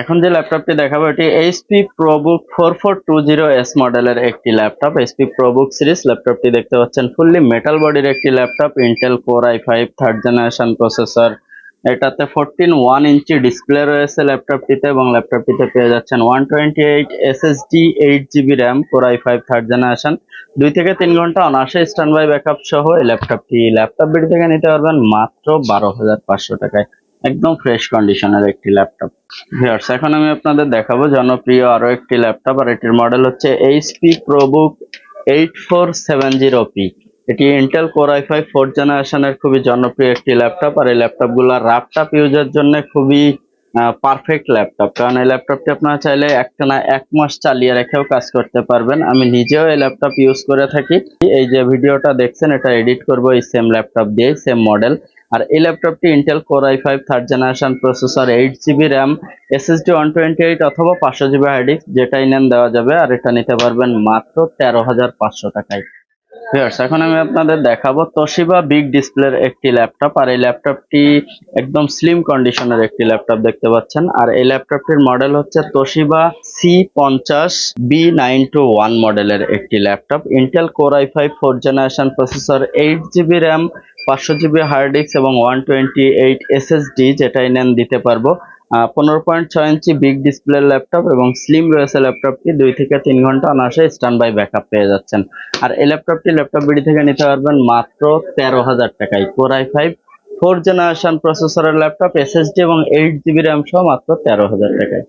এখন যে ল্যাপটপটি দেখাবো, এটি HP ProBook four four two zero S মডেলের একটি ল্যাপটপ এইচপি প্রোবুক সিরিজ ল্যাপটপটি দেখতে পাচ্ছেন ফুললি মেটাল বডির একটি laptop Intel core i five third generation processor এটাতে ফোরটিন ওয়ান ইঞ্চি ডিসপ্লে রয়েছে ল্যাপটপটিতে এবং ল্যাপটপটিতে পেয়ে যাচ্ছেন one twenty eight SSD eight GB RAM core i five third generation দুই থেকে তিন ঘণ্টা অনায়াসে স্ট্যান্ড বাই ব্যাকআপ সহ এই ল্যাপটপটি ল্যাপটপ বিডি থেকে নিতে পারবেন মাত্র বারো হাজার পাঁচশো টাকায়। একদম ফ্রেশ কন্ডিশনের একটি ল্যাপটপ ভিউয়ার্স এখন আমি আপনাদের দেখাবো জনপ্রিয় আরও একটি ল্যাপটপ আর এটির মডেল হচ্ছে HP ProBook eight four seven zero P এটি Intel core i five fourth জেনারেশনের খুবই জনপ্রিয় একটি ল্যাপটপ আর এই ল্যাপটপগুলো ল্যাপটপ ইউজের জন্য খুবই পারফেক্ট ল্যাপটপ কারণ এই ল্যাপটপটি আপনারা চাইলে একটানা এক মাস চালিয়ে রেখেও কাজ করতে পারবেন। আমি নিজেও এই ল্যাপটপ ইউজ করে থাকি। এই যে ভিডিওটা দেখছেন, এটা এডিট করব এই সেম ল্যাপটপ দিয়ে সেম মডেল আর এই ল্যাপটপটি Intel core i five third generation processor eight GB RAM SSD one twenty eight অথবা পাঁচশো জিবি হার্ড যেটাই নেন দেওয়া যাবে। আর এটা নিতে পারবেন মাত্র তেরো হাজার পাঁচশো টাকায়। ভিউয়ার্স এখন আমি আপনাদের দেখাবো তোশিবা বিগ ডিসপ্লের একটি ল্যাপটপ আর এই ল্যাপটপটি একদম স্লিম কন্ডিশনের একটি ল্যাপটপ দেখতে পাচ্ছেন। আর এই ল্যাপটপটির মডেল হচ্ছে তোশিবা সি পঞ্চাশ বি নাইন টু ওয়ান মডেলের একটি laptop Intel core i five four generation processor eight GB RAM পাঁচশো জিবি হার্ড ডিস্ক এবং ওয়ান টোয়েন্টি এইট এসএসডি যেটাই নেন দিতে পারব। পনেরো পয়েন্ট ছয় ইঞ্চি বিগ ডিসপ্লে ল্যাপটপ এবং স্লিম রয়েছে ল্যাপটপটি দুই থেকে তিন ঘণ্টা অনায়াসে স্ট্যান্ড বাই ব্যাকআপ পেয়ে যাচ্ছেন। আর এই ল্যাপটপটি ল্যাপটপ বিডি থেকে নিতে পারবেন মাত্র তেরো হাজার টাকায়। Core i five four generation প্রসেসরের ল্যাপটপ এসএসডি এবং এইট জিবি র্যাম সহ মাত্র তেরো হাজার টাকায়।